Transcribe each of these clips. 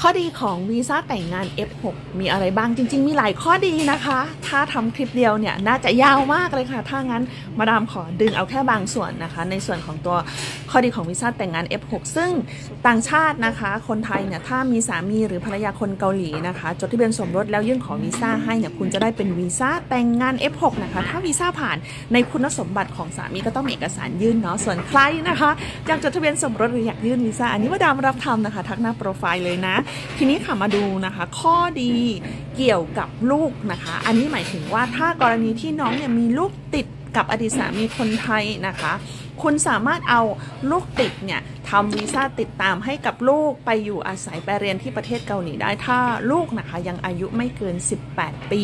ข้อดีของวีซ่าแต่งงาน F6 มีอะไรบ้างจริง ๆ มีหลายข้อดีนะคะ ถ้าทำคลิปเดียวเนี่ย น่าจะยาวมากเลยค่ะ ถ้างั้นมาดามขอดึงเอาแค่บางส่วนนะคะ ในส่วนของตัวข้อดีของวีซ่าแต่งงาน F6 ซึ่งต่างชาตินะคะ คนไทยเนี่ยถ้ามีสามีหรือภรรยาคนเกาหลีนะคะ จดทะเบียนสมรสแล้วยื่นขอวีซ่าให้เนี่ยคุณจะได้เป็นวีซ่าแต่งงาน F6 นะคะถ้าวีซ่าผ่านในคุณสมบัติของสามีก็ต้องมีเอกสารยื่นเนาะส่วนใครนะคะอยากจดทะเบียนสมรสหรืออยากยื่นวีซ่าอันนี้มาดามรับทำนะคะ ทักหน้าโปรไฟล์เลยนะ ทีนี้ค่ะมาดูนะคะ ข้อดีเกี่ยวกับลูกนะคะ อันนี้หมายถึงว่าถ้ากรณีที่น้องเนี่ยมีลูกติดกับอดีตสามีคนไทยนะคะ คุณสามารถเอาลูกติดเนี่ยทำวีซ่าติดตามให้กับลูกไปอยู่อาศัยไปเรียนที่ประเทศเกาหลีได้ถ้าลูกนะคะยังอายุไม่เกิน 18 ปี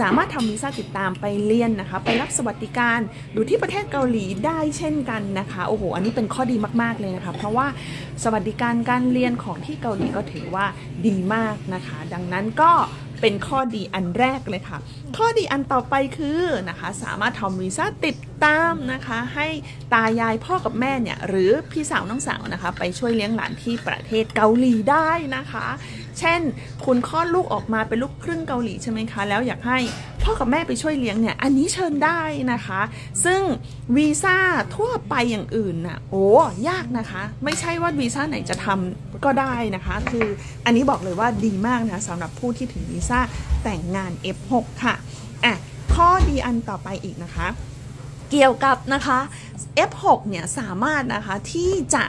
สามารถทำวีซ่าติดตามไปเรียนนะคะ ไปรับสวัสดิการดูที่ประเทศเกาหลีได้เช่นกันนะคะโอ้โหอันนี้เป็นข้อดีมากๆเลยนะคะ เพราะว่าสวัสดิการการเรียนของที่เกาหลีก็ถือว่าดีมากนะคะ ดังนั้นก็เป็นข้อดีอันแรกเลยค่ะ ข้อดีอันต่อไปคือนะคะ สามารถทำวีซ่าติดตามนะคะให้ตายายพ่อกับแม่เนี่ยหรือพี่สาวน้องสาวนะคะไปช่วยเลี้ยงหลานที่ประเทศเกาหลีได้นะคะ เช่น คุณคลอดลูกออกมาเป็นลูกครึ่งเกาหลีใช่ไหมคะ แล้วอยากให้พ่อกับแม่ไปช่วยเลี้ยงเนี่ยอันนี้เชิญได้นะคะ ซึ่งวีซ่าทั่วไปอย่างอื่นน่ะโอ้ยากนะคะ ไม่ใช่ว่าวีซ่าไหนจะทำก็ได้นะคะ คืออันนี้บอกเลยว่าดีมากนะสำหรับผู้ที่ถึงวีซ่าแต่งงาน F6 ค่ะอะข้อดีอันต่อไปอีกนะคะ เกี่ยวกับนะคะ F6 เนี่ยสามารถนะคะที่จะ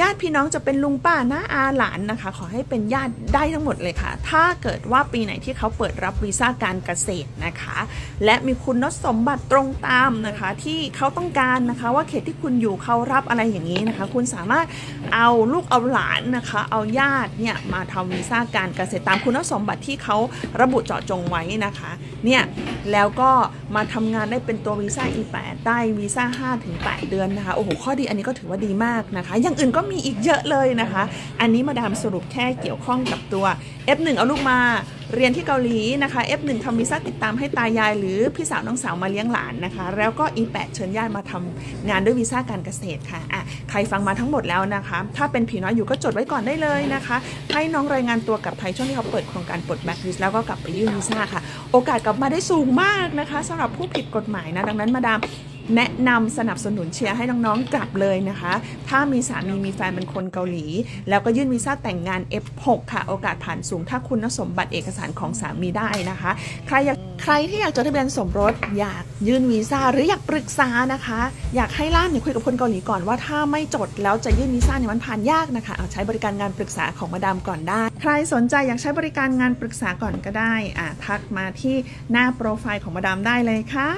ญาติพี่น้องจะเป็นลุงป้าน้าอาหลานนะคะ ขอให้เป็นญาติได้ทั้งหมดเลยค่ะ ถ้าเกิดว่าปีไหนที่เขาเปิดรับวีซ่าการเกษตรนะคะ และมีคุณสมบัติตรงตามนะคะ ที่เขาต้องการนะคะว่าเขตที่คุณอยู่เขารับอะไรอย่างนี้นะคะ คุณสามารถเอาลูกเอาหลานนะคะ เอาญาติเนี่ยมาทำวีซ่าการเกษตรตามคุณสมบัติที่เขาระบุเจาะจงไว้นะคะเนี่ยแล้วก็มาทำงานได้เป็นตัววีซ่า E8 ได้วีซ่า5ถึง8เดือนนะคะโอ้โหข้อดีอันนี้ก็ถือว่าดีมากนะคะ อย่างอื่นก็มีอีกเยอะเลยนะคะ อันนี้มาดามสรุปแค่เกี่ยวข้องกับตัว F1 เอาลูกมาเรียนที่เกาหลีนะคะ F1 ทำวีซ่าติดตามให้ตายาย หรือพี่สาวน้องสาวมาเลี้ยงหลานนะคะ แล้วก็ E8 เชิญญาติมาทำงานด้วยวีซ่าการเกษตรค่ะอะ ใครฟังมาทั้งหมดแล้วนะคะ ถ้าเป็นผีน้อยอยู่ก็จดไว้ก่อนได้เลยนะคะ ให้น้องรายงานตัวกับไทยช่วงที่เขาเปิดโครงการปลดแบ็คลิสแล้วก็กลับไปยื่นวีซ่าค่ะ โอกาสกลับมาได้สูงมากนะคะสำหรับผู้ผิดกฎหมายนะดังนั้นมาดาม แนะนำสนับสนุนเชียร์ให้น้องๆกลับเลยนะคะ ถ้ามีสามีมีแฟนเป็นคนเกาหลี แล้วก็ยื่นวีซ่าแต่งงาน F6 ค่ะ โอกาสผ่านสูงถ้าคุณสมบัติเอกสารของสามีได้นะคะ ใครอยากใครที่อยากจดทะเบียนสมรสอยากยื่นวีซ่าหรืออยากปรึกษานะคะ อยากให้ล่ามเนี่ยคุยกับคนเกาหลีก่อนว่าถ้าไม่จดแล้วจะยื่นวีซ่าเนี่ยมันผ่านยากนะคะเอาใช้บริการงานปรึกษาของมาดามก่อนได้ ใครสนใจอยากใช้บริการงานปรึกษาก่อนก็ได้อะทักมาที่หน้าโปรไฟล์ของมาดามได้เลยค่ะ